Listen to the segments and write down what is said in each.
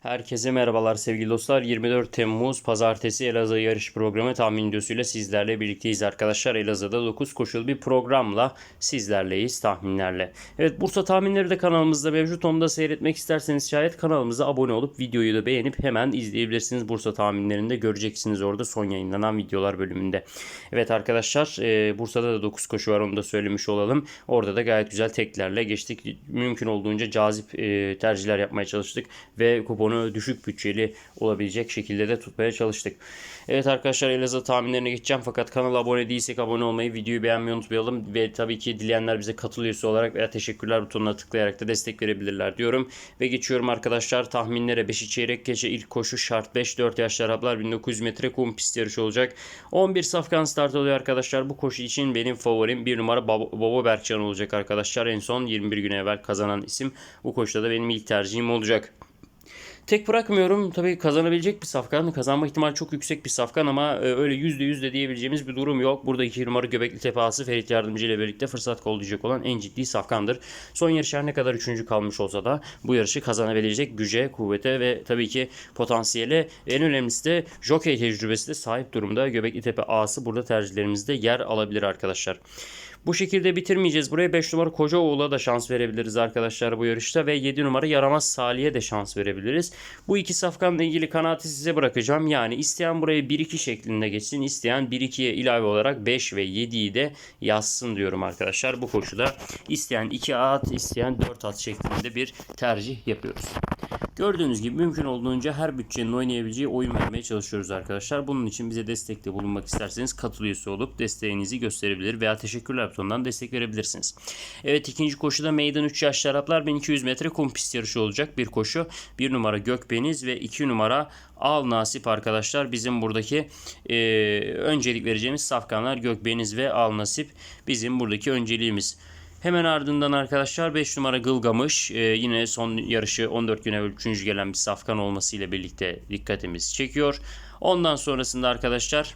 Herkese merhabalar sevgili dostlar. 24 Temmuz Pazartesi Elazığ yarış programı tahmin videosuyla sizlerle birlikteyiz arkadaşlar. Elazığ'da 9 koşulu bir programla sizlerleyiz tahminlerle. Evet Bursa tahminleri de kanalımızda mevcut. Onu da seyretmek isterseniz şayet kanalımıza abone olup videoyu da beğenip hemen izleyebilirsiniz. Bursa tahminlerinde göreceksiniz orada son yayınlanan videolar bölümünde. Evet arkadaşlar e, Bursa'da da 9 koşu var onu da söylemiş olalım. Orada da gayet güzel teklerle geçtik. Mümkün olduğunca cazip e, tercihler yapmaya çalıştık ve kuponu düşük bütçeli olabilecek şekilde de tutmaya çalıştık. Evet arkadaşlar Elazığ tahminlerine geçeceğim fakat kanala abone değilsek abone olmayı, videoyu beğenmeyi unutmayalım ve tabii ki dileyenler bize katıl olarak veya teşekkürler butonuna tıklayarak da destek verebilirler diyorum. Ve geçiyorum arkadaşlar tahminlere 5'i çeyrek gece ilk koşu şart 5 4 yaş Araplar 1900 metre kum pist yarışı olacak. 11 safkan start oluyor arkadaşlar. Bu koşu için benim favorim 1 numara Baba Berkcan olacak arkadaşlar. En son 21 gün evvel kazanan isim. Bu koşuda da benim ilk tercihim olacak. Tek bırakmıyorum. Tabii kazanabilecek bir safkan. Kazanma ihtimali çok yüksek bir safkan ama e, öyle %100 de diyebileceğimiz bir durum yok. Burada 2 numara Göbekli Tepası Ferit Yardımcı ile birlikte fırsat kollayacak olan en ciddi safkandır. Son yarış her ne kadar 3. kalmış olsa da bu yarışı kazanabilecek güce, kuvvete ve tabii ki potansiyele en önemlisi de jockey tecrübesi de sahip durumda. Göbekli Tepe A'sı burada tercihlerimizde yer alabilir arkadaşlar. Bu şekilde bitirmeyeceğiz. Buraya 5 numara Kocaoğlu'na da şans verebiliriz arkadaşlar bu yarışta ve 7 numara Yaramaz Salih'e de şans verebiliriz. Bu iki safkanla ilgili kanaati size bırakacağım. Yani isteyen buraya 1-2 şeklinde geçsin. isteyen 1-2'ye ilave olarak 5 ve 7'yi de yazsın diyorum arkadaşlar. Bu koşuda isteyen 2 at, isteyen 4 at şeklinde bir tercih yapıyoruz. Gördüğünüz gibi mümkün olduğunca her bütçenin oynayabileceği oyun vermeye çalışıyoruz arkadaşlar. Bunun için bize destekte bulunmak isterseniz katıl üyesi olup desteğinizi gösterebilir veya teşekkürler butonundan destek verebilirsiniz. Evet ikinci koşuda meydan 3 yaşlı Araplar 1200 metre kum pist yarışı olacak bir koşu. 1 numara Gökbeniz ve 2 numara Al Nasip arkadaşlar bizim buradaki e, öncelik vereceğimiz safkanlar Gökbeniz ve Al Nasip bizim buradaki önceliğimiz. Hemen ardından arkadaşlar 5 numara Gılgamış. Ee, yine son yarışı 14 gün evvel 3. gelen bir safkan olmasıyla birlikte dikkatimizi çekiyor. Ondan sonrasında arkadaşlar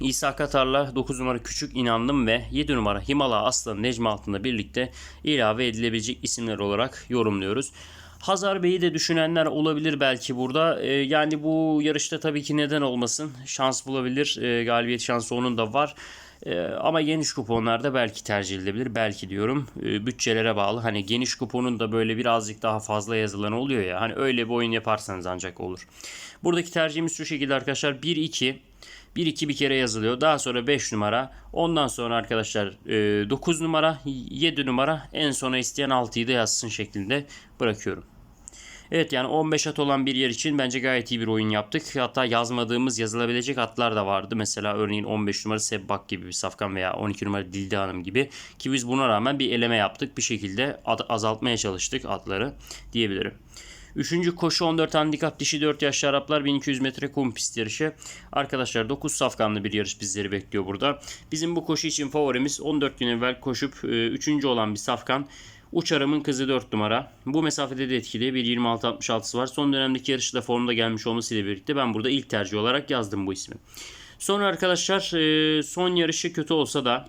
İsa Katar'la 9 numara Küçük İnandım ve 7 numara Himala Aslan Necmi altında birlikte ilave edilebilecek isimler olarak yorumluyoruz. Hazar Bey'i de düşünenler olabilir belki burada. Ee, yani bu yarışta tabii ki neden olmasın. Şans bulabilir. Ee, galibiyet şansı onun da var. Ee, ama geniş kuponlarda belki tercih edilebilir. Belki diyorum e, bütçelere bağlı. Hani geniş kuponun da böyle birazcık daha fazla yazılan oluyor ya. Hani öyle bir oyun yaparsanız ancak olur. Buradaki tercihimiz şu şekilde arkadaşlar. 1-2 1-2 bir kere yazılıyor. Daha sonra 5 numara. Ondan sonra arkadaşlar 9 numara, 7 numara. En sona isteyen 6'yı da yazsın şeklinde bırakıyorum. Evet yani 15 at olan bir yer için bence gayet iyi bir oyun yaptık. Hatta yazmadığımız yazılabilecek atlar da vardı. Mesela örneğin 15 numara Sebbak gibi bir safkan veya 12 numara Dilde Hanım gibi. Ki biz buna rağmen bir eleme yaptık. Bir şekilde azaltmaya çalıştık atları diyebilirim. Üçüncü koşu 14 handikap dişi 4 yaşlı Araplar 1200 metre kum pist yarışı. Arkadaşlar 9 safkanlı bir yarış bizleri bekliyor burada. Bizim bu koşu için favorimiz 14 gün evvel koşup 3. olan bir safkan. Uçarım'ın kızı 4 numara. Bu mesafede de etkili. 1.26.66'sı var. Son dönemdeki yarışta formda gelmiş olmasıyla birlikte ben burada ilk tercih olarak yazdım bu ismi. Sonra arkadaşlar son yarışı kötü olsa da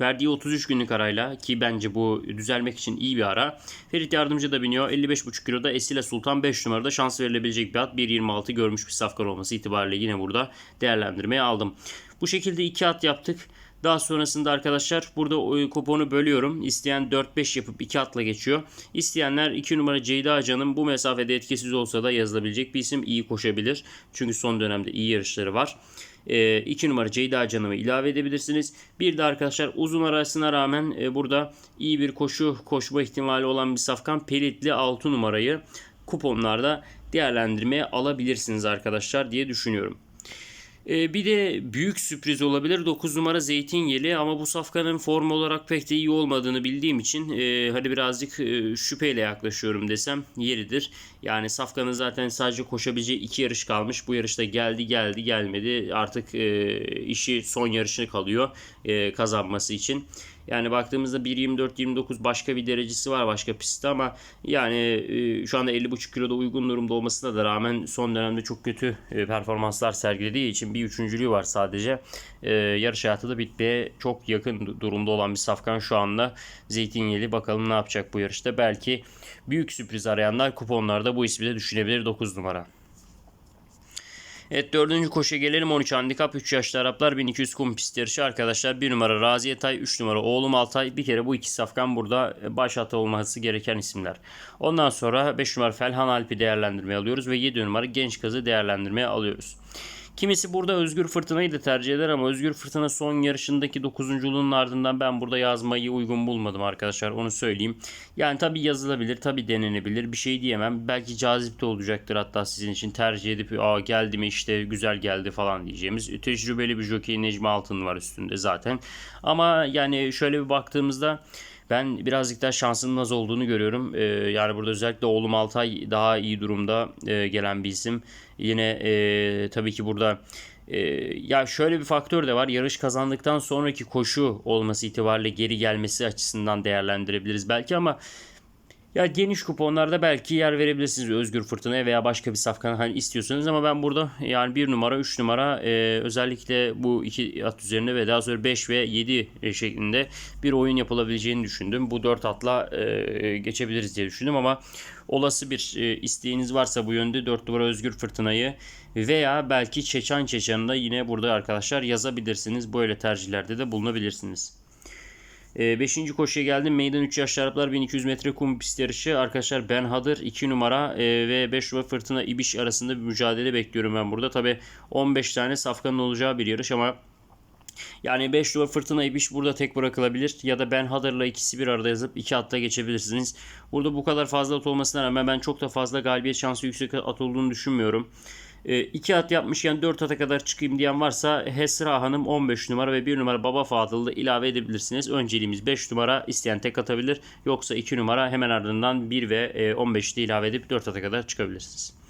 Verdiği 33 günlük arayla ki bence bu düzelmek için iyi bir ara. Ferit Yardımcı da biniyor. 55,5 kiloda Esile Sultan 5 numarada şans verilebilecek bir at. 1.26 görmüş bir safkan olması itibariyle yine burada değerlendirmeye aldım. Bu şekilde iki at yaptık. Daha sonrasında arkadaşlar burada kuponu bölüyorum. İsteyen 4-5 yapıp 2 atla geçiyor. İsteyenler 2 numara Ceyda Acan'ın bu mesafede etkisiz olsa da yazılabilecek bir isim iyi koşabilir. Çünkü son dönemde iyi yarışları var. 2 e, numara Ceyda Canım'ı ilave edebilirsiniz. Bir de arkadaşlar uzun arasına rağmen e, burada iyi bir koşu koşma ihtimali olan bir safkan Pelitli 6 numarayı kuponlarda değerlendirmeye alabilirsiniz arkadaşlar diye düşünüyorum. Ee, bir de büyük sürpriz olabilir 9 numara Zeytinyeli ama bu safkanın form olarak pek de iyi olmadığını bildiğim için e, hadi birazcık e, şüpheyle yaklaşıyorum desem yeridir. Yani safkanın zaten sadece koşabileceği iki yarış kalmış. Bu yarışta geldi geldi gelmedi artık e, işi son yarışına kalıyor e, kazanması için. Yani baktığımızda 1.24-29 başka bir derecesi var başka pistte ama yani e, şu anda 50.5 kiloda uygun durumda olmasına da rağmen son dönemde çok kötü e, performanslar sergilediği için bir üçüncülüğü var sadece. E, yarış hayatı da bitmeye çok yakın durumda olan bir safkan şu anda. Zeytinyeli bakalım ne yapacak bu yarışta. Belki büyük sürpriz arayanlar kuponlarda bu ismi de düşünebilir 9 numara. Evet dördüncü koşuya gelelim 13 handikap 3 yaşlı Araplar 1200 kum pist yarışı arkadaşlar 1 numara Razi Yatay 3 numara Oğlum Altay bir kere bu iki safkan burada baş ata olması gereken isimler. Ondan sonra 5 numara Felhan Alp'i değerlendirmeye alıyoruz ve 7 numara Genç Kaz'ı değerlendirmeye alıyoruz. Kimisi burada Özgür Fırtına'yı da tercih eder ama Özgür Fırtına son yarışındaki dokuzunculuğunun ardından ben burada yazmayı uygun bulmadım arkadaşlar onu söyleyeyim. Yani tabi yazılabilir tabi denenebilir bir şey diyemem. Belki cazip de olacaktır hatta sizin için tercih edip Aa, geldi mi işte güzel geldi falan diyeceğimiz. Tecrübeli bir jockey Necmi Altın var üstünde zaten. Ama yani şöyle bir baktığımızda ben birazcık daha şansının az olduğunu görüyorum. Ee, yani burada özellikle oğlum Altay daha iyi durumda e, gelen bir isim. Yine e, tabii ki burada e, ya şöyle bir faktör de var. Yarış kazandıktan sonraki koşu olması itibariyle geri gelmesi açısından değerlendirebiliriz belki ama ya geniş kuponlarda belki yer verebilirsiniz Özgür Fırtına'ya veya başka bir safkan hani istiyorsanız ama ben burada yani 1 numara 3 numara e, özellikle bu iki at üzerine ve daha sonra 5 ve 7 şeklinde bir oyun yapılabileceğini düşündüm. Bu 4 atla e, geçebiliriz diye düşündüm ama olası bir e, isteğiniz varsa bu yönde 4 numara Özgür Fırtına'yı veya belki Çeçen Çeçen'i de yine burada arkadaşlar yazabilirsiniz. Böyle tercihlerde de bulunabilirsiniz. 5. E, koşuya geldim. Meydan 3 yaşlı Araplar 1200 metre kum pist yarışı. Arkadaşlar Ben Hadır 2 numara e, ve 5 numara Fırtına İbiş arasında bir mücadele bekliyorum ben burada. Tabi 15 tane safkanın olacağı bir yarış ama yani 5 numara Fırtına İbiş burada tek bırakılabilir ya da Ben Hadır'la ikisi bir arada yazıp 2 atta geçebilirsiniz. Burada bu kadar fazla at olmasına rağmen ben çok da fazla galibiyet şansı yüksek at olduğunu düşünmüyorum. 2 e, at yapmışken 4 ata kadar çıkayım diyen varsa Hesra Hanım 15 numara ve 1 numara Baba Fadıl'ı ilave edebilirsiniz. Önceliğimiz 5 numara isteyen tek atabilir. Yoksa 2 numara hemen ardından 1 ve 15'te ilave edip 4 ata kadar çıkabilirsiniz.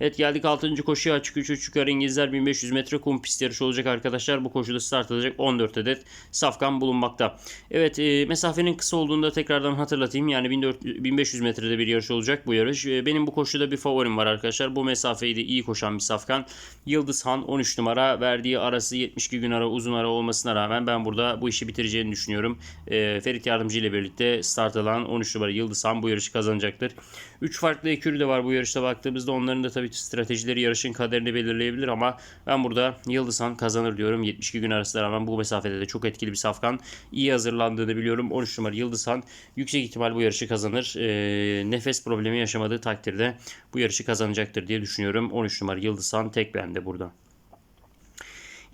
Evet geldik 6. koşuya açık 3 3 yukarı İngilizler 1500 metre kum pist yarışı olacak arkadaşlar. Bu koşuda start alacak 14 adet safkan bulunmakta. Evet e, mesafenin kısa olduğunda tekrardan hatırlatayım. Yani 1500 metrede bir yarış olacak bu yarış. E, benim bu koşuda bir favorim var arkadaşlar. Bu mesafeyi de iyi koşan bir safkan. Yıldız Han 13 numara verdiği arası 72 gün ara uzun ara olmasına rağmen ben burada bu işi bitireceğini düşünüyorum. E, Ferit Yardımcı ile birlikte start alan 13 numara Yıldız Han bu yarışı kazanacaktır. 3 farklı ekürü de var bu yarışta baktığımızda onların da tabii ki stratejileri yarışın kaderini belirleyebilir ama ben burada Yıldızhan kazanır diyorum. 72 gün arasında rağmen bu mesafede de çok etkili bir safkan. İyi hazırlandığını biliyorum. 13 numara Yıldızhan yüksek ihtimal bu yarışı kazanır. E, nefes problemi yaşamadığı takdirde bu yarışı kazanacaktır diye düşünüyorum. 13 numara Yıldızhan tek bende burada.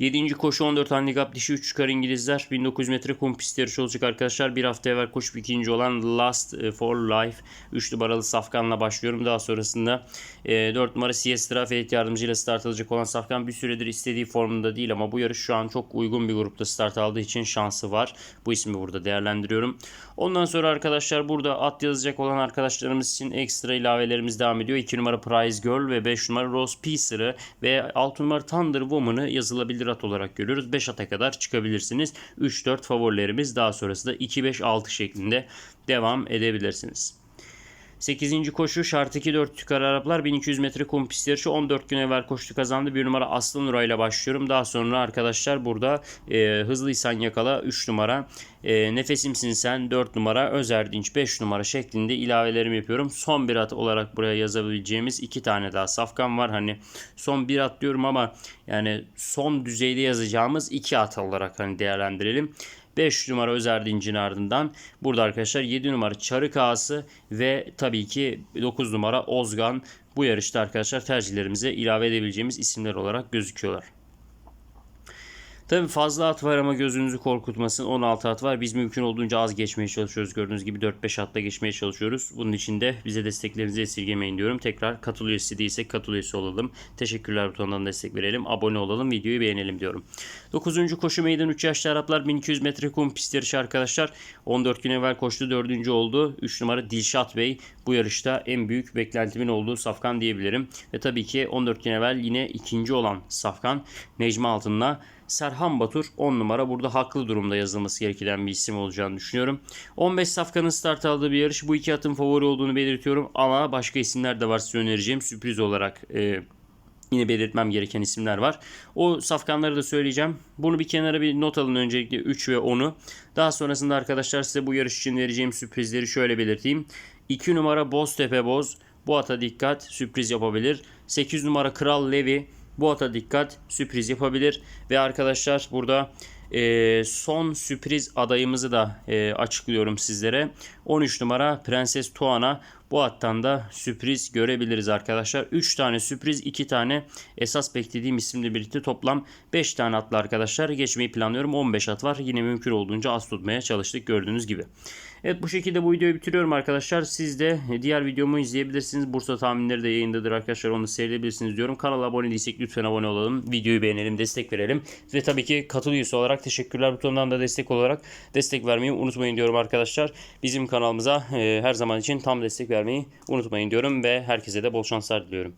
7. koşu 14 handikap dişi 3 çıkar İngilizler. 1900 metre kum pist yarışı olacak arkadaşlar. Bir hafta evvel koşup ikinci olan Last for Life 3 numaralı Safkan'la başlıyorum. Daha sonrasında 4 e, numara Siestra Ferit yardımcıyla start alacak olan Safkan bir süredir istediği formunda değil ama bu yarış şu an çok uygun bir grupta start aldığı için şansı var. Bu ismi burada değerlendiriyorum. Ondan sonra arkadaşlar burada at yazacak olan arkadaşlarımız için ekstra ilavelerimiz devam ediyor. 2 numara Prize Girl ve 5 numara Rose Peacer'ı ve 6 numara Thunder Woman'ı yazılabilir at olarak görüyoruz. 5 ata kadar çıkabilirsiniz. 3-4 favorilerimiz daha sonrasında 2-5-6 şeklinde devam edebilirsiniz. 8. koşu şart 2-4 tükar Araplar 1200 metre kum pist yarışı 14 gün evvel koştu kazandı. Bir numara Aslı Nura ile başlıyorum. Daha sonra arkadaşlar burada e, Hızlıysan Yakala 3 numara e, Nefesimsin Sen 4 numara Özerdinç 5 numara şeklinde ilavelerimi yapıyorum. Son bir at olarak buraya yazabileceğimiz iki tane daha safkan var. Hani son bir at diyorum ama yani son düzeyde yazacağımız iki at olarak hani değerlendirelim. 5 numara Özerdinc'in ardından burada arkadaşlar 7 numara Çarık Ağası ve tabii ki 9 numara Ozgan bu yarışta arkadaşlar tercihlerimize ilave edebileceğimiz isimler olarak gözüküyorlar. Tabi fazla at var ama gözünüzü korkutmasın. 16 at var. Biz mümkün olduğunca az geçmeye çalışıyoruz. Gördüğünüz gibi 4-5 atla geçmeye çalışıyoruz. Bunun için de bize desteklerinizi esirgemeyin diyorum. Tekrar katıl üyesi değilsek katıl üyesi olalım. Teşekkürler butonundan destek verelim. Abone olalım. Videoyu beğenelim diyorum. 9. koşu meydan 3 yaşlı Araplar 1200 metre kum pist yarışı arkadaşlar. 14 gün evvel koştu 4. oldu. 3 numara Dilşat Bey bu yarışta en büyük beklentimin olduğu safkan diyebilirim. Ve tabii ki 14 gün evvel yine ikinci olan safkan Necmi Altın'la Serhan Batur 10 numara burada haklı durumda yazılması gereken bir isim olacağını düşünüyorum. 15 safkanın start aldığı bir yarış. Bu iki atın favori olduğunu belirtiyorum ama başka isimler de var size önereceğim sürpriz olarak e, yine belirtmem gereken isimler var. O safkanları da söyleyeceğim. Bunu bir kenara bir not alın öncelikle 3 ve 10'u. Daha sonrasında arkadaşlar size bu yarış için vereceğim sürprizleri şöyle belirteyim. 2 numara Boztepe Boz. Bu ata dikkat sürpriz yapabilir. 8 numara Kral Levi. Bu ata dikkat sürpriz yapabilir. Ve arkadaşlar burada e, son sürpriz adayımızı da e, açıklıyorum sizlere. 13 numara Prenses Tuana. Bu attan da sürpriz görebiliriz arkadaşlar. 3 tane sürpriz, 2 tane esas beklediğim isimle birlikte toplam 5 tane atlı arkadaşlar. Geçmeyi planlıyorum. 15 at var. Yine mümkün olduğunca az tutmaya çalıştık gördüğünüz gibi. Evet bu şekilde bu videoyu bitiriyorum arkadaşlar. Siz de diğer videomu izleyebilirsiniz. Bursa tahminleri de yayındadır arkadaşlar. Onu seyredebilirsiniz diyorum. Kanala abone değilsek lütfen abone olalım. Videoyu beğenelim, destek verelim. Ve tabii ki katıl üyesi olarak teşekkürler butonundan da destek olarak destek vermeyi unutmayın diyorum arkadaşlar. Bizim kanalımıza e, her zaman için tam destek vermeyi unutmayın diyorum ve herkese de bol şanslar diliyorum.